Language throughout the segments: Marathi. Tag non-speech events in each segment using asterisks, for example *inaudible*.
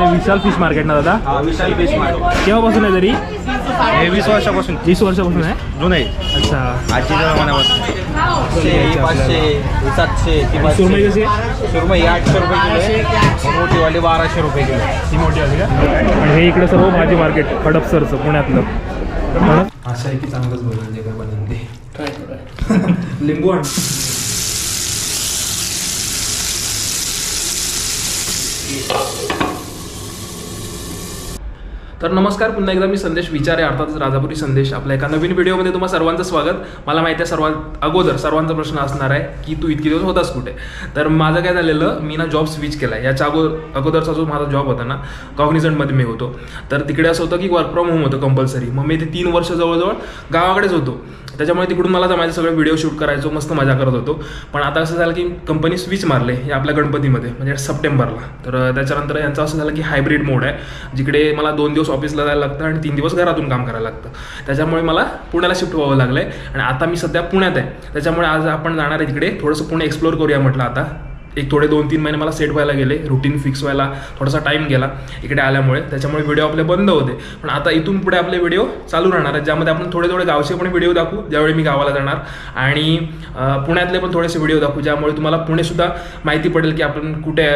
आपले विशाल फिश मार्केट ना दादा? हा विशाल फिश मार्केट. केव्हापासून आहे तरी? हे वीस वर्षापासून. वीस वर्षापासून आहे? जुनं आहे. अच्छा. आजीच्या जमान्यापासून पाचशे ही पाचशे ही सातशे ती पाचशे. आहे? सुरमई ही आठशे रुपये किलो आहे. मोठीवाली बाराशे रुपये किलो आहे. मोठी आली का? आणि हे इकडे सर्व भाजी मार्केट हडपसरचं पुण्यातलं. असं आहे की चांगलंच काय बनवून ते *laughs* लिंबू आण. तर नमस्कार पुन्हा एकदा मी संदेश विचारे अर्थातच राजापुरी संदेश. आपल्या एका नवीन व्हिडिओमध्ये तुम्हाला सर्वांचं स्वागत. मला माहिती आहे सर्वात अगोदर सर्वांचा प्रश्न असणार आहे की तू इतके दिवस होतास कुठे? तर माझं काय झालेलं मी ना जॉब स्विच केला याच्या अगो अगोदरचा जो माझा जॉब होता ना कॉग्निझंटमध्ये मी होतो. तर तिकडे असं होतं की वर्क फ्रॉम होम होतं कंपल्सरी मग मी ते तीन वर्ष जवळजवळ गावाकडेच होतो. त्याच्यामुळे तिकडून मला जमायचं सगळे व्हिडिओ शूट करायचो मस्त मजा करत होतो. पण आता असं झालं की कंपनी स्विच मारले हे आपल्या गणपतीमध्ये म्हणजे सप्टेंबरला. तर त्याच्यानंतर यांचं असं झालं की हायब्रिड मोड आहे जिकडे मला दोन दिवस ऑफिसला जायला लागतं आणि तीन दिवस घरातून काम करायला लागतं. त्याच्यामुळे मला पुण्याला शिफ्ट व्हावं लागलं आहे आणि आता मी सध्या पुण्यात आहे. त्याच्यामुळे आज आपण जाणार आहे तिकडे थोडंसं पुणे एक्सप्लोर करूया म्हटलं आता. एक थोडे दोन तीन महिने मला सेट व्हायला गेले रुटीन फिक्स व्हायला थोडासा टाईम गेला इकडे आल्यामुळे. त्याच्यामुळे व्हिडिओ आपले बंद होते. पण आता इथून पुढे आपले व्हिडिओ चालू राहणार आहेत ज्यामध्ये आपण थोडे थोडे गावचे पण व्हिडिओ दाखवू ज्यावेळी मी गावाला जाणार. आणि पुण्यातले पण थोडेसे व्हिडिओ दाखवू ज्यामुळे तुम्हाला पुणेसुद्धा माहिती पडेल की आपण कुठे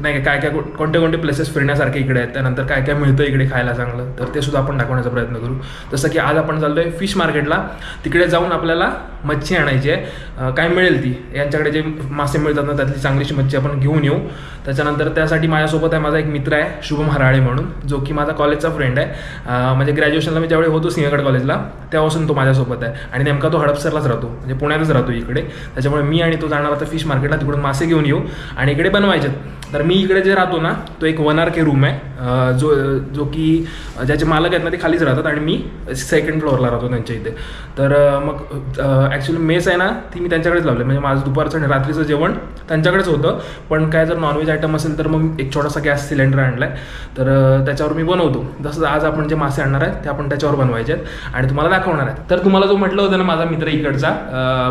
नाही का, काय काय कोणते कोणते प्लेसेस फिरण्यासारखे इकडे आहेत. त्यानंतर काय काय मिळतं इकडे खायला चांगलं. तर ते सुद्धा आपण दाखवण्याचा प्रयत्न करू. जसं की आज आपण चाललो आहे फिश मार्केटला तिकडे जाऊन आपल्याला मच्छी आणायची आहे. काय मिळेल ती? यांच्याकडे जे मासे मिळतात ना त्यातली चांगलीशी मच्छी आपण घेऊन येऊ. त्याच्यानंतर त्यासाठी माझ्यासोबत आहे माझा एक मित्र आहे शुभम हराळे म्हणून जो की माझा कॉलेजचा फ्रेंड आहे. म्हणजे ग्रॅज्युएशनला मी ज्यावेळी होतो सिंहगड कॉलेजला तेव्हापासून तो माझ्यासोबत आहे. आणि नेमका तो हडपसरलाच राहतो म्हणजे पुण्यातच राहतो इकडे. त्याच्यामुळे मी आणि तो जाणार आता फिश मार्केटला तिकडून मासे घेऊन येऊ. आणि इकडे बनवायचे तर मी इकडे जे राहतो ना तो एक वन आर के रूम आहे. जो जो की ज्याचे मालक आहेत ना ते खालीच राहतात आणि मी सेकंड फ्लोअरला राहतो त्यांच्या इथे. तर मग ॲक्च्युली मेस आहे ना ती मी त्यांच्याकडेच लावले. म्हणजे माझं दुपारचं आणि रात्रीचं जेवण त्यांच्याकडे त्यांच्याकडेच होतं. पण काय जर नॉनव्हेज आयटम असेल तर मग एक छोटासा गॅस सिलेंडर आणला आहे तर त्याच्यावर मी बनवतो. जसं आज आपण जे मासे आणणार आहेत ते आपण त्याच्यावर बनवायचे आहेत. आणि तुम्हाला दाखवणार आहेत. तर तुम्हाला जो म्हटलं होतं ना माझा मित्र इकडचा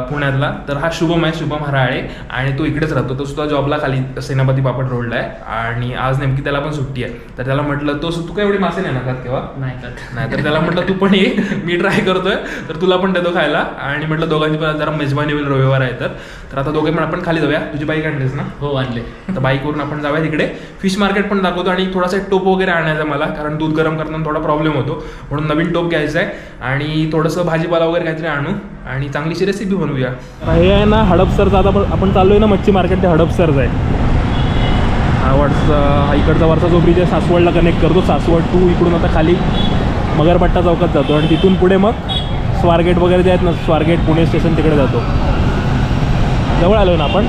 पुण्यातला तर हा शुभम आहे शुभम हराळे. आणि तो इकडेच राहतो. तो सुद्धा जॉबला खाली सेनापती पापड रोडला आहे. आणि आज नेमकी त्याला पण सुट्टी आहे. तर त्याला म्हटलं तो तू काय एवढी मासे नाही ना खात केव्हा? नाही तर त्याला म्हटलं तू पण ये. मी ट्राय करतोय. तर तुला पण देतो खायला. आणि म्हटलं दोघांची पण जरा मेजबानी होईल रविवार आहे तर. तर आता दोघे पण आपण खाली जाऊया. तुझी बाईक आणलीस ना? हो आणले. तर बाईकवरून आपण जाऊया तिकडे. फिश मार्केट पण दाखवतो आणि थोडासा टोप वगैरे आणायचा मला कारण दूध गरम करताना थोडा प्रॉब्लेम होतो. म्हणून नवीन टोप घ्यायचा आहे आणि थोडंसं भाजीपाला वगैरे काहीतरी आणू आणि चांगलीशी रेसिपी बनवूया. हे आहे ना हडपसरचं आता आपण- आपण चाललोय ना मच्छी मार्केट ते हडपसरच आहे. हा वरचा हा इकडचा वरचा जो ब्रिज आहे सासवडला कनेक्ट करतो. सासवड टू इकडून आता खाली मगरपट्टा चौकात जातो आणि तिथून पुढे मग स्वारगेट वगैरे जे आहेत ना स्वारगेट पुणे स्टेशन तिकडे जातो. जवळ आलो ना आपण?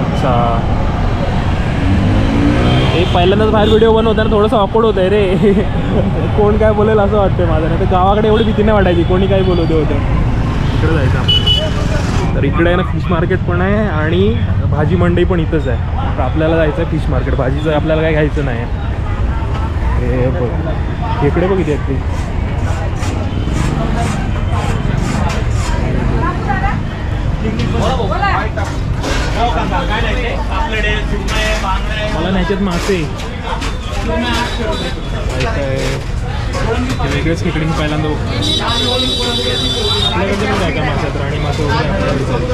अच्छा. हे पहिल्यांदाच बाहेर व्हिडिओ बनवताना थोडंसं ऑकवर्ड होत आहे रे. *laughs* कोण काय बोलेल असं वाटतं माझं. नाही तर गावाकडे एवढी भीती नाही वाटायची. कोणी काय बोलवते होतं इकडे जायचं आपण. तर इकडे आहे ना फिश मार्केट पण आहे आणि भाजी मंडई पण इथंच आहे. तर आपल्याला जायचं आहे फिश मार्केट भाजीचं आपल्याला काय घ्यायचं नाही हे बघ. इकडे बघ आहेत ते मला न्यायच्यात मासे. वेगळेच खेकडे मी पहिल्यांदा आपल्याकडे पण काय काय मासे राणी मासे वगैरे आपल्याला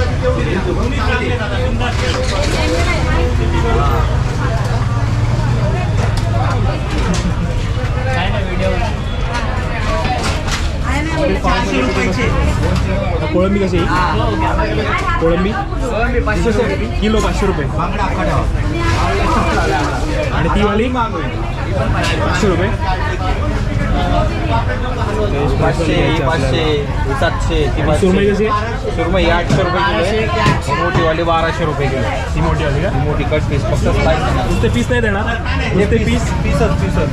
दिसतात. रुपयाचे कोळंबी कशी आहे? कोळंबी किलो पाचशे रुपये आणि ती वाली पाचशे रुपये पाचशे पाचशे सातशे ती सुरमई कशी सुरमई आठशे रुपये किलो आहे. मोठीवाली बाराशे रुपये किलो आहे. ती मोठी आली का? ही मोठी कट पीस फक्त slice आहे. नुसते पीस नाही देणार. नुसते पीस पीसच पीसच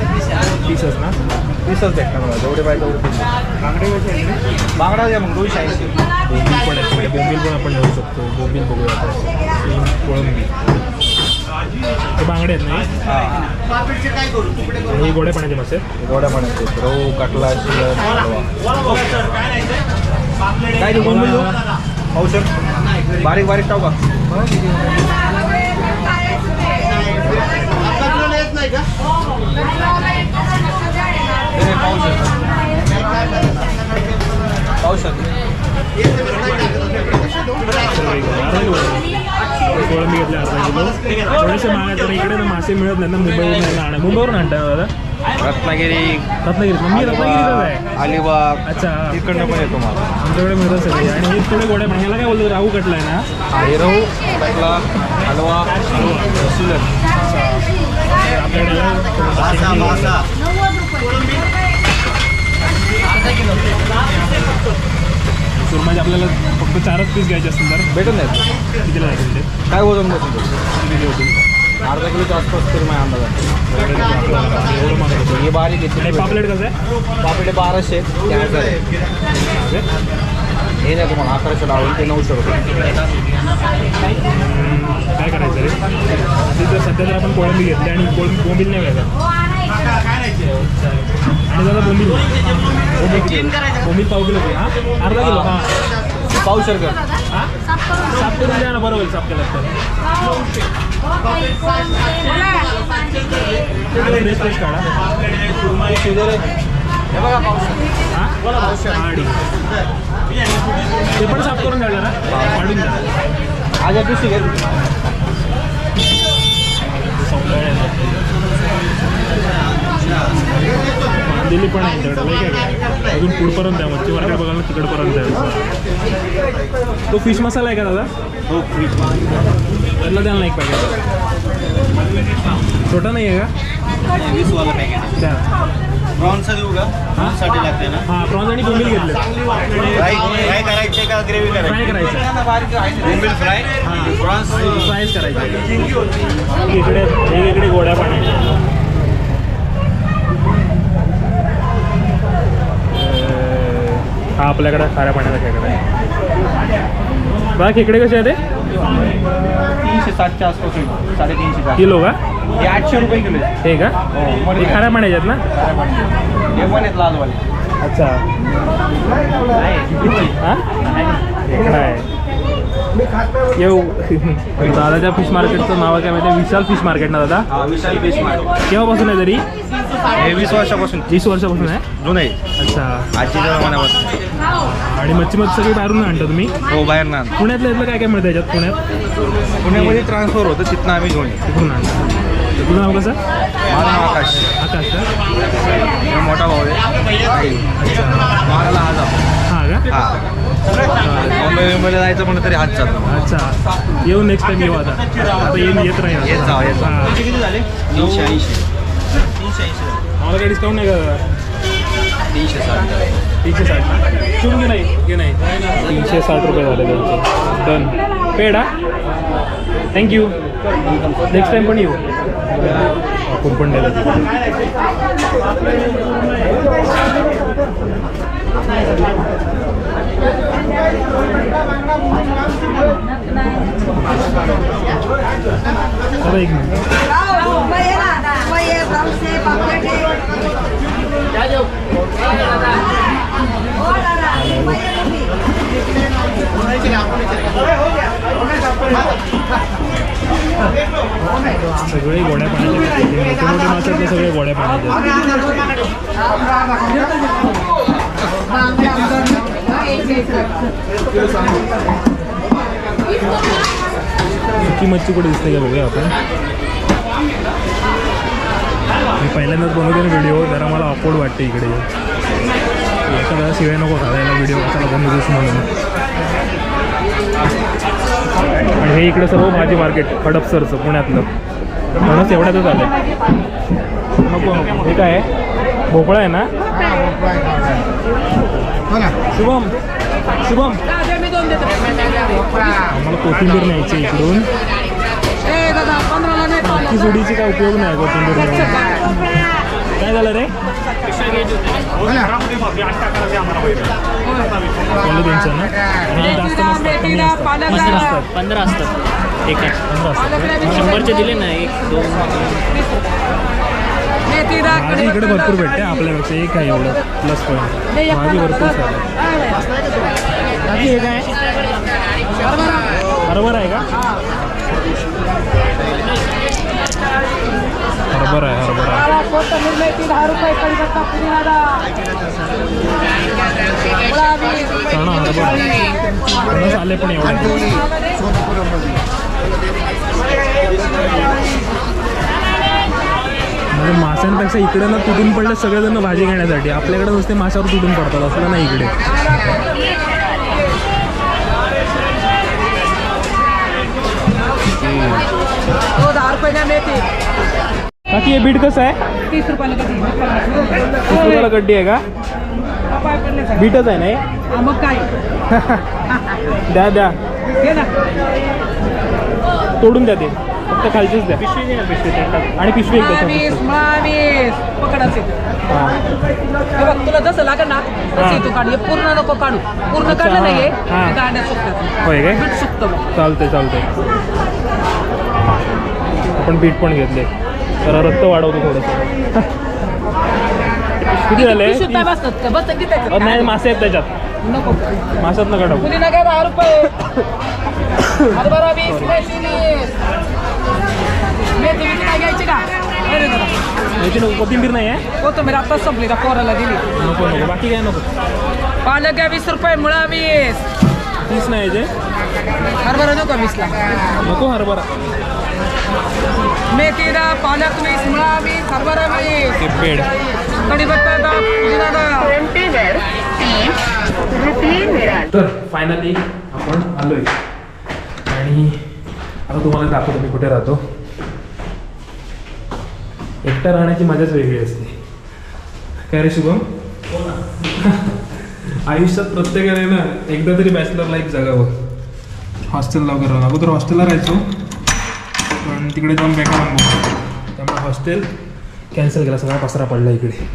पीसच ना? पीसच भेटणार मला जेवढे पाहिजे तेवढे पीस बांगडे कसे बांगडा द्या मग दोनशे ऐंशी. बोंबील पण आहे बोंबील पण आपण घेऊ शकतो. बोंबील बघूया आपण कोळंबी. ते बांगडे आहेत नाही हां? हे. गोड्या पाण्याचे मासे आहेत. गोड्या पाण्याचे आहेत. रोहू कटला काय ते कोण पाहू औषध बारीक बारीक टाव का? हे नाही, पाहू शकता पाहू शकता. गेलो थोडेसे महाग तर इकडे ना मासे मिळत नाही ना मुंबईवरून नाही. ना आणा- मुंबईवरून दादा? रत्नागिरी. रत्नागिरी मम्मी रत्नागिरीतच आहे. अलिबाग. अच्छा. तिकडनं पण येतो मला. आमच्याकडे मिळतात सगळे आणि हे थोडे गोड्या पण ह्याला काय बोलतात राहू ना? कटला हलवा सुलर आपल्याकडे याला सुरमईचे आपल्याला फक्त चारच पीस घ्यायचे असतील तर? भेटून नाही कितीला जातील ते? काय वजन बसून किती होतील? अर्धा किलोच्या आसपास तरी माझ्या अंदाजा एवढं महाग होतं. हे बारीक येते पापलेट कसं आहे? पापडे बाराशे. ते हजार आहे. हे नाही तुम्हाला अकराशे लावून ते नऊशे रुपये. काय करायचं रे? तिथं सध्या तर आपण कोळंबी घेतली आणि कोळ बोंबील नाही घ्यायचा दादा बोंबील बोंबील पाव किलो हा किलो हाँ पावशेर का साफ़ करून द्या ना बरोबर साफ़ केलं तर फ्रेश फ्रेश काढा हे साफ़ करून ना द्या आज पिशी घे दिल्ली पण आहे त्यांच्याकडे काय काय. अजून पुढपर्यंत आहे मच्छी मार्केट बघायला तिकडपर्यंत आहे. तो फिश मसाला आहे का दादा? हो त्यातला द्याल ना एक पॅकेट छोटा नाही आहे का? वीस वाला पॅकेट द्या. प्रॉन्सचं देऊ का? प्रॉन्ससाठी लागते ना? हां प्रॉन्स आणि बोंबील घेतले. फ्राय फ्राय करायचे का ग्रेव्ही फ्राय करायचं. बोंबील फ्राय हां. प्रॉन्स फ्रायच करायचं. इकडे वेगवेगळे गोड्या पाण्याच्या हा आपल्याकडे खाऱ्या पाण्याचा खेकडा आहे. बघा खेकडे कसे आहे ते? तीनशे सातच्या आसपास होईल. साडेतीनशे किलो का? हे आठशे रुपये किलो आहे. हे का? हो, हे खाऱ्या पाण्याचे आहेत ना? हे पण आहेत लालवाले. अच्छा. हा? खेकडा आहे. येऊ. दादाच्या फिश मार्केटचं नाव काय माहिती? विशाल फिश मार्केट ना दादा? विशाल फिश मार्ट केव्हापासून आहे तरी? हे वीस वर्षापासून. वीस वर्षापासून आहे? जुनं. आहे अच्छा. आजीच्या जमान्यापासून. आणि मच्छी मच्छी सगळी बाहेरून आणता तुम्ही? हो बाहेर ना पुण्यातलं इथलं काय काय मिळतं याच्यात? पुण्यात? पुण्यामध्ये ट्रान्सफर होतं तिथनं आम्ही घेऊन येतो. तिकडून आणता. तुझं नाव कसं? माझं नाव आकाश. आकाश का? मोठा भाऊ आहे. अच्छा. मला हा जातो हां का? हा. मुंबईला जायचं म्हणलं तरी हात जातो अच्छा. येऊ नेक्स्ट टाइम येऊ आता. आता येऊन येत राहील येत जाऊ येत जाऊ हां. किती झाले? तीनशे ऐंशी. तीनशे ऐंशी. मला काही डिस्काउंट नाही का तीनशे साठ तीनशे साठ ना शिवून घे नाही? घे नाही? तीनशे साठ रुपये झाले त्यांचे डन पेड हा? थँक्यू नेक्स्ट टाइम पण येऊ आपण पण द्यायला एक मिनिट। सगळे गोड्या पाण्याचे मोठे मोठे मासे सगळे गोड्या पाण्याचे. सुकी मच्छी कुठे दिसते का बघूया आपण? मी पहिल्यांदाच बनवते ना व्हिडिओ जरा मला अपोर्ड वाटते इकडे. एखादा शिवाय नको घालायला व्हिडिओ कशाला बनवतोस म्हणून. आणि हे इकडे सर्व भाजी मार्केट हडपसरचं पुण्यातलं. म्हणूनच एवढ्यातच आलं नको नको. हे काय आहे? भोपळा आहे ना? शुभम शुभम. आम्हाला कोथिंबीर न्यायची आहे इकडून. बाकी जुडीची काय उपयोग नाही कोथिंबीर. काय झालं रे? त्यांचं ना? नसतात कमी असतात पंधरा असतात. एका पंधरा असतात? शंभरचे दिले ना एक दोन इकडे भरपूर भेटते आपल्यापेक्षा एक आहे एवढं प्लस पॉईंट भाजी भरपूर बाकी हे काय? हरभरा आहे का? हरभरा आहे हरभरा चणा हरभरा आले पण एवढे. म्हणजे माशांपेक्षा इकडे ना तुटून पडले सगळेजण भाजी घेण्यासाठी. आपल्याकडे नुसते माशावर तुटून पडतात असं नाही इकडे. बाकी हे बीट कसं आहे? तीस रुपयाला तीस रुपयाला गड्डी आहे का? बीटच आहे नाही? हा मग काय? द्या द्या. तोडून द्या ते. फक्त खालचीच द्या. पिशवी दे ना पिशवी. आणि पिशवी तुला जसं लागेल ना तसं तू काढ. पूर्ण नको काढू. पूर्ण काढलं नाही हा. हे गाड्या सुकतात. होय काय? सुकतं चालतंय चालतंय. आपण बीट पण घेतले. जरा रक्त वाढवतो थोडंसं. किती झाले? का की नाही मासे आहेत त्याच्यात. नको. माशात नका टाकू. दहा रुपये. हरभरा वीस. मेथी घ्यायची का? अरे दादा याची नको कोथिंबीर नाही आहे? कोथिंबीर आताच संपली त्या पोराला दिली. नको नको बाकी काय नको? पालक आहे वीस रुपये मुळा वीस. तीस नाही याचे हरभरा नको वीसला. नको हरभरा. मेथी दा पालक हरभरा पेड कढीपत्ता दा पुदिना दा तर फायनली आपण आलोय. आणि आता तुम्हाला दाखवतो मी कुठे राहतो. एकटा राहण्याची मजाच वेगळी असते. काय रे शुभम? आयुष्यात प्रत्येकाने ना एकदा तरी बॅचलर लाईफ जगावं. हॉस्टेलला वगैरे अगोदर हॉस्टेलला राहायचो. पण तिकडे जाऊन बेकार अनुभव त्यामुळे हॉस्टेल कॅन्सल केला सगळा पसरा पडला इकडे.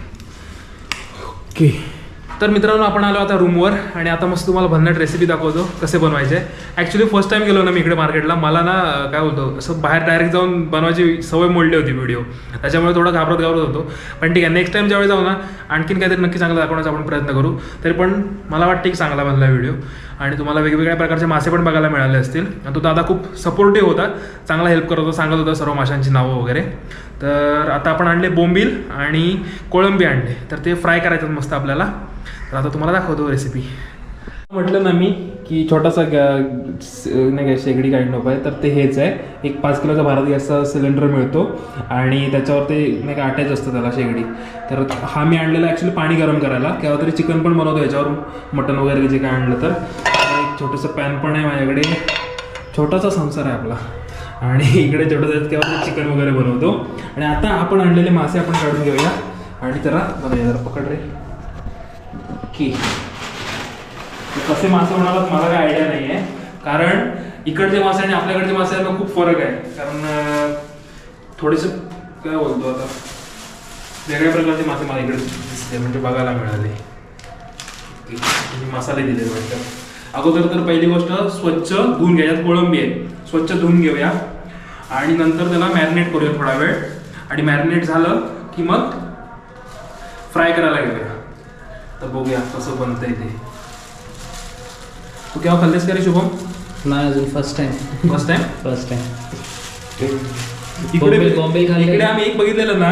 ओके तर मित्रांनो आपण आलो आता रूमवर आणि आता मस्त तुम्हाला भन्नाट रेसिपी दाखवतो कसे बनवायचे. ॲक्च्युली फर्स्ट टाइम गेलो ना मी इकडे मार्केटला मला ना काय बोलतो असं बाहेर डायरेक्ट जाऊन बनवायची सवय मोडली होती व्हिडिओ त्याच्यामुळे थोडं घाबरत घाबरत होतो. पण ठीक आहे नेक्स्ट टाइम ज्यावेळी जाऊ ना आणखीन काहीतरी नक्की चांगलं दाखवण्याचा आपण प्रयत्न करू. तरी पण मला वाटतं की चांगला बनला व्हिडिओ आणि तुम्हाला वेगवेगळ्या प्रकारचे मासे पण बघायला मिळाले असतील. आणि तो दादा खूप सपोर्टिव्ह होता. चांगला हेल्प करत होता सांगत होता सर्व माशांची नावं वगैरे. तर आता आपण आणले बोंबील आणि कोळंबी आणले. तर ते फ्राय करायचं मस्त आपल्याला. तर आता तुम्हाला दाखवतो रेसिपी म्हटलं ना मी की छोटासा गॅ नाही काय शेगडी काढणं आहे तर ते हेच आहे. एक पाच किलोचा भारत गॅसचा सिलेंडर मिळतो आणि त्याच्यावर ते नाही का अटॅच असतं त्याला शेगडी. तर हा मी आणलेला ॲक्च्युली पाणी गरम करायला. केव्हा तरी चिकन पण बनवतो याच्यावर. मटन वगैरे जे काय आणलं तर. एक छोटंसं पॅन पण आहे माझ्याकडे. छोटासा संसार आहे आपला. आणि इकडे छोटं तेव्हा ते चिकन वगैरे बनवतो. आणि आता आपण आणलेले मासे आपण काढून घेऊया. आणि त्याला बनवूया जरा पकड रे. ओके कसे मासे होणार मला काय आयडिया नाही आहे कारण इकडचे मासे आणि आपल्याकडचे मासे खूप फरक आहे. कारण अं, थोडेसे काय बोलतो आता? वेगळ्या प्रकारचे मासे मला इकडे दिसते म्हणजे बघायला मिळाले. मसाले दिले वाटतं. अगोदर तर पहिली गोष्ट स्वच्छ धुवून घ्यायच्यात कोळंबी आहे. स्वच्छ धुवून घेऊया. आणि नंतर त्याला मॅरिनेट करूया थोडा वेळ. आणि मॅरिनेट झालं की मग फ्राय करायला घेऊया. तर बघूया कसं बनतंय ते. तू केव्हा खाल्लेस का रे शुभम? नाही अजून first time first time first time इकडे बॉम्बे-. इकडे आम्ही एक बघितलेलं ना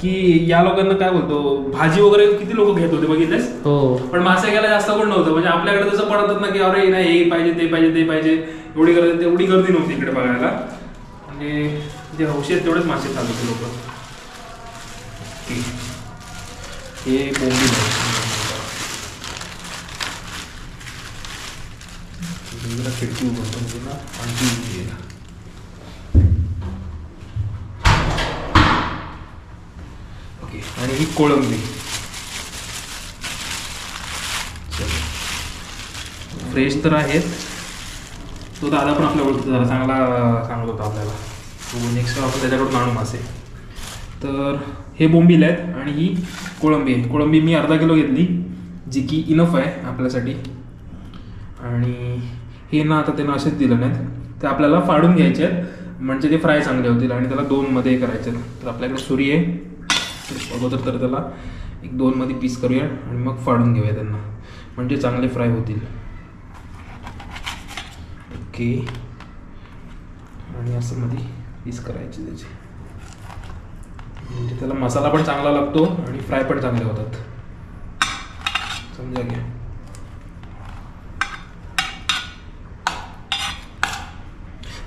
की या लोकांना काय बोलतो भाजी वगैरे किती लोक घेत होते बघितलेस? हो. पण मासे घ्यायला जास्त कोण नव्हतं. म्हणजे आपल्याकडे जसं पडतात ना की अरे नाही हे पाहिजे ते पाहिजे ते पाहिजे. एवढी गर्दी एवढी गर्दी नव्हती इकडे बघायला. म्हणजे जे हौशी तेवढेच मासे खात होते लोक. हे बोंबील आहे. खिडकी उघडतो म्हणजे ना आणखी येईल. ओके आणि ही कोळंबी. फ्रेश तर आहेत. तो दादा पण आपल्या ओळखतो जरा चांगला सांगत होता आपल्याला. तो नेक्स्ट आपण त्याच्याकडून आणू मासे. तर हे बोंबील आहेत आणि ही कोळंबी आहे कोळंबी मी अर्धा किलो घेतली जी की इनफ आहे आपल्यासाठी. आणि हे ना आता त्यानं असेच दिलं नाहीत. ते आपल्याला फाडून घ्यायचे आहेत. म्हणजे ते फ्राय चांगले होतील आणि त्याला दोनमध्ये हे करायचे आहेत. तर आपल्याकडे सुरी आहे. तर अगोदर तर त्याला एक दोनमध्ये पीस करूया आणि मग फाडून घेऊया त्यांना. म्हणजे चांगले फ्राय होतील. ओके. आणि असं मध्ये पीस करायचे त्याचे. म्हणजे त्याला मसाला पण चांगला लागतो आणि फ्राय पण चांगले होतात. समजा घ्या.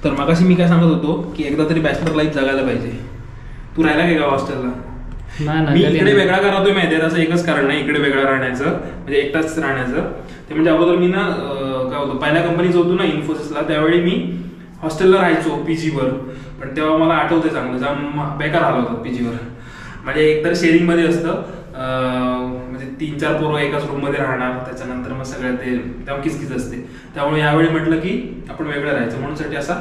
तर मगाशी मी काय सांगत होतो की एकदा तरी बॅचलर लाईफ जगायला पाहिजे. तू राहिला काय का हॉस्टेलला नाही ना मी इकडे. वेगळा का राहतोय माहिती आहे त्याचं एकच कारण नाही इकडे वेगळा राहण्याचं म्हणजे एकटाच राहण्याचं. ते म्हणजे अगोदर मी ना काय होतं पहिल्या कंपनीच होतो ना इन्फोसिसला त्यावेळी मी हॉस्टेलला राहायचो पीजीवर पण तेव्हा मला आठवते चांगलं जाम बेकार आलं होतं पीजीवर म्हणजे एकतर शेअरिंगमध्ये असतं तीन चार पोरं एकाच रूममध्ये राहणार त्याच्यानंतर मग सगळं ते तेव्हा किसकिस असते. त्यामुळे यावेळी म्हटलं की आपण वेगळं राहायचं म्हणून साठी असा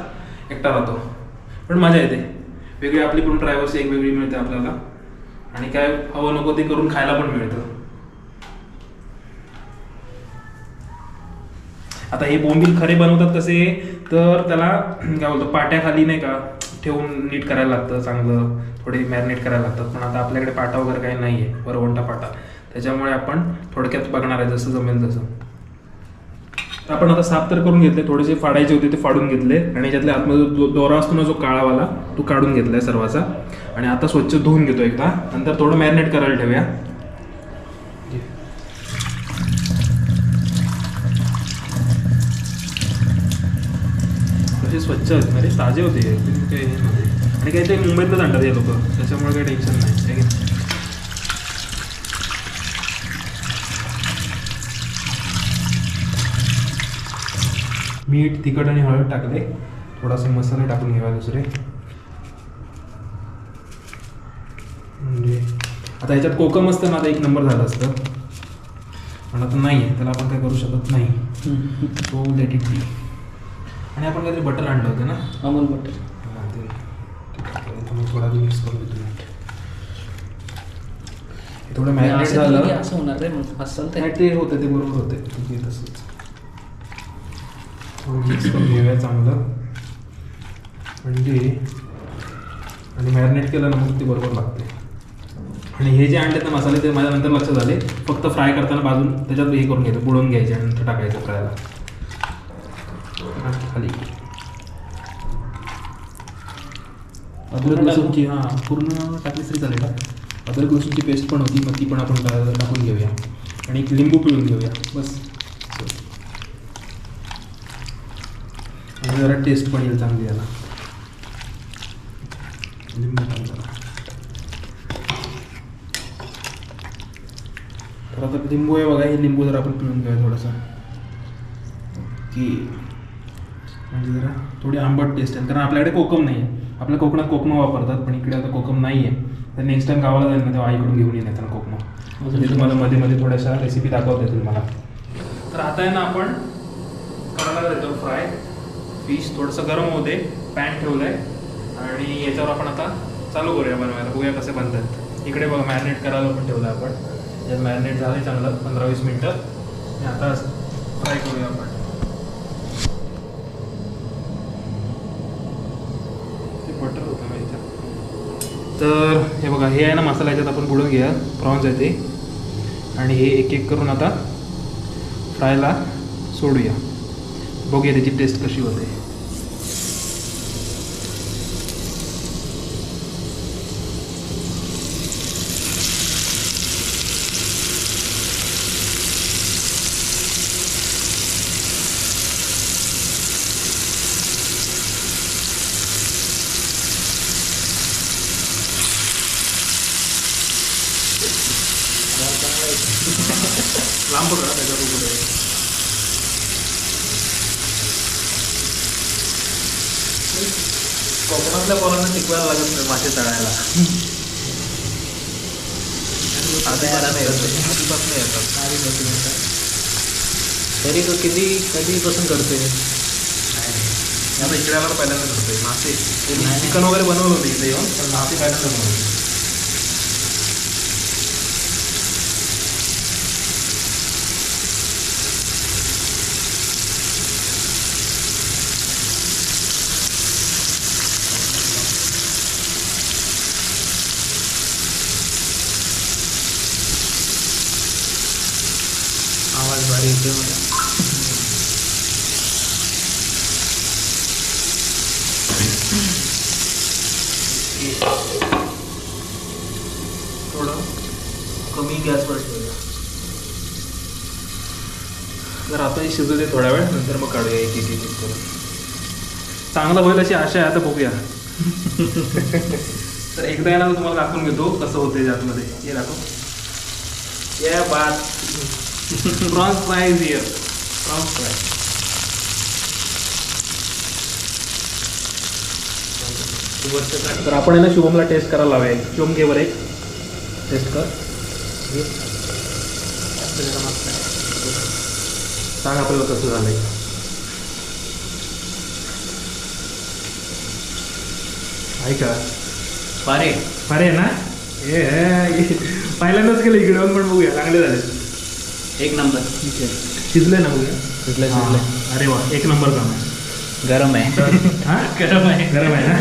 एकटा राहतो. पण मजा येते. वेगळी आपली पण प्रायव्हसी एक वेगळी मिळते आपल्याला. आणि काय हवं नको ते करून खायला पण मिळतं. आता हे बोंबील खरे बनवतात कसे तर त्याला काय बोलतो पाट्याखाली नाही का ठेवून नीट करायला लागतं चांगलं थोडे मॅरिनेट करायला लागतात. पण आता आपल्याकडे पाटा वगैरे काही नाही आहे वरवंटा पाटा. त्याच्यामुळे आपण थोडक्यात बघणार आहे जसं जमेल तसं. तर आपण आता साफ तर करून घेतले थोडेसे फाडायचे होते ते फाडून घेतले आणि याच्यातले आतमध्ये जो दोरा असतो ना जो काळावाला तो काढून घेतलाय सर्वाचा. आणि आता स्वच्छ धुवून घेतो एकदा. नंतर थोडं मॅरिनेट करायला ठेवूया. कसे स्वच्छ आहेत म्हणजे ताजे होते काही हे आणि काही ते मुंबईतच आणतात हे लोक. त्याच्यामुळे काही टेन्शन नाही है की नाही? मीठ तिखट आणि हळद टाकले. थोडासे मसाले टाकून घेऊया दुसरे. म्हणजे आता याच्यात कोकम असतं ना आता एक नंबर झालं असतं. पण आता नाही आहे त्याला आपण काय करू शकत नाही. तो लेट इट बी आणि आपण काहीतरी बटर आणलं होतं ना? अमूल बटर थोडा मिक्स करून देतो थोडं मॅरिनेट झालं. असं होणार मग असं ते नाही, होतं ते बरोबर होते. तसंच. मिक्स करून घेऊया चांगलं. अंडी. आणि मॅरिनेट केलं ना मग ते बरोबर लागते. आणि हे जे आणले ना मसाले ते माझ्या नंतर लक्षात आले. फक्त फ्राय करताना बाजून त्याच्यात हे करून घ्यायचं बुडवून घ्यायचे आणि नंतर टाकायचं फ्रायला. खाली. अद्रक लसूणची हां पूर्ण टाकलीच तरी चालेल का? अद्रक लसूणची पेस्ट पण होती मग ती पण आपण टाकून घेऊया. आणि एक लिंबू पिळून घेऊया. बस. आणि जरा टेस्ट पण येईल चांगली याला. तर आता लिंबू आहे बघा हे लिंबू जरा आपण पिळून घेऊया थोडासा. की म्हणजे जरा थोडी आंबट टेस्ट आहे. कारण आपल्याकडे कोकम नाही आहे आपल्या कोकणात कोकम वापरतात पण इकडे आता कोकम नाही आहे तर नेक्स्ट टाइम गावाला जाईल ना तेव्हा आईकडून घेऊन येईल येताना कोकम. म्हणजे तुम्हाला मध्ये मध्ये थोड्याशा रेसिपी दाखवता येतील मला. तर आता आहे ना आपण करायला देतो फ्राय फिश थोडंसं गरम होते पॅन आहे आणि याच्यावर आपण आता चालू करूया बनवायला. बघूया कसे बनतात. इकडे बघा मॅरिनेट करायला पण ठेवलं आपण. यात मॅरिनेट झालं चांगलं पंधरा वीस मिनटं. आणि आता फ्राय करूया आपण. बटर होतं याच्यात. तर हे बघा हे आहे ना मसाला याच्यात आपण बुडून घ्या प्रॉन्स आहे ते. आणि हे एक एक करून आता फ्रायला सोडूया. बघूया त्याची टेस्ट कशी होते लांब पकडा त्याच्यावर उभं राहा. कोकणातल्या पोरांना शिकवायला लागत नाही मासे तळायला. तरी तो किती कधीपासून करतोय? आता इकडे आल्यावर पहिल्यांदा करतोय मासे. चिकन वगैरे बनवलं होतं इथे येऊन. पण मासे पहिल्यांदा बनवले आवाज भारी येते मला थोडं कमी गॅसवर ठेवूया तर आता हे शिजू दे थोडा वेळ नंतर मग काढूया एक एक एक करून. चांगलं होईल अशी आशा आहे आता बघूया. *laughs* तर एकदा येणार तुम्हाला दाखवून घेतो कसं होते आतमध्ये हे दाखव. या बात. Prawns fry is here prawns fry तर आपण आहे ना शुभमला टेस्ट करायला लावूया. शुभम घे बरं एक. टेस्ट कर. सांग आपल्याला कसं झालंय. ऐका. पारे. अरे ना? ए पहिल्यांदाच केलं इकडे येऊन पण बघूया. चांगले झाले. एक नंबर. शिजले ना बघूया? शिजले अरे वा एक नंबर काम आहे. गरम आहे. हा? गरम आहे. गरम आहे ना?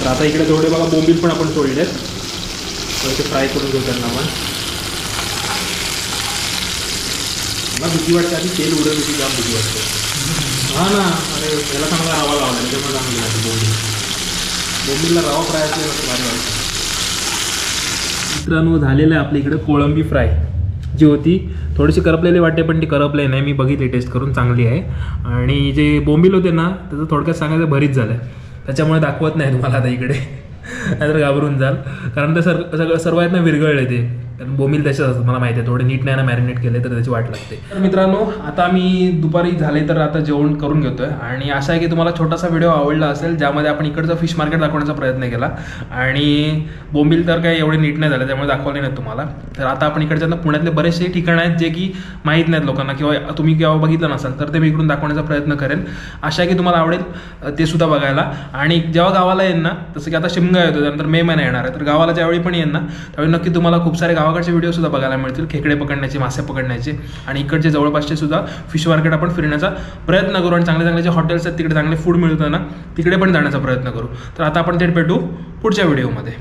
तर आता इकडे थोडे बघा बोंबील पण आपण सोडले थोडेसे फ्राय करून घेऊ त्यांना आपण. मला भीती वाटते आधी तेल उडत होती जाम भीती वाटते. हा ना अरे त्याला चांगला रवा लावला त्याच्यामुळे चांगली लागते बोंबील. बोंबीलला रवा फ्राय असले भारी वाटतं. मित्रांनो झालेलं आहे आपल्या इकडे कोळंबी फ्राय. जी होती थोडीशी करपलेली वाटते पण ती करपले नाही. मी बघितली टेस्ट करून चांगली आहे. आणि जे बोंबील होते ना त्याचं थोडक्यात सांगायचं भरीत झालं आहे त्याच्यामुळे दाखवत नाही तुम्हाला आता इकडे. *laughs* नाहीतर घाबरून जाल. कारण ते सर सगळं सर्व आहेत ना विरघळले ते. कारण बोंबील तसेच असतात मला माहिती आहे. थोडे नीट नाही ना मॅरिनेट केले तर त्याची वाट लागते. तर मित्रांनो आता मी दुपारी झाले तर आता जेवण करून घेतोय. आणि असा आहे की तुम्हाला छोटासा व्हिडिओ आवडला असेल ज्यामध्ये आपण इकडचं फिश मार्केट दाखवण्याचा प्रयत्न केला. आणि बोंबील तर काही एवढे नीट नाही झाले त्यामुळे दाखवले नाहीत तुम्हाला. तर आता आपण इकडच्या पुण्यातले बरेचसे ठिकाणं आहेत जे की माहीत नाहीत लोकांना किंवा तुम्ही केव्हा बघितलं नसाल तर ते मी इकडून दाखवण्याचा प्रयत्न करेन. आशा आहे की तुम्हाला आवडेल ते सुद्धा बघायला. आणि जेव्हा गावाला येईन ना जसं की आता शिमगा येतो त्यानंतर मे महिना येणार आहे तर गावाला ज्यावेळी पण येईन ना त्यावेळी नक्की तुम्हाला खूप सारे गावाकडचे व्हिडिओ सुद्धा बघायला मिळतील. खेकडे पकडण्याचे मासे पकडण्याचे. आणि इकडचे जवळपासचे सुद्धा फिश मार्केट आपण फिरण्याचा प्रयत्न करू आणि चांगले चांगले जे हॉटेल्स आहेत तिकडे चांगले फूड मिळतं ना तिकडे पण जाण्याचा प्रयत्न करू. तर आता आपण थेट भेटू पुढच्या व्हिडिओमध्ये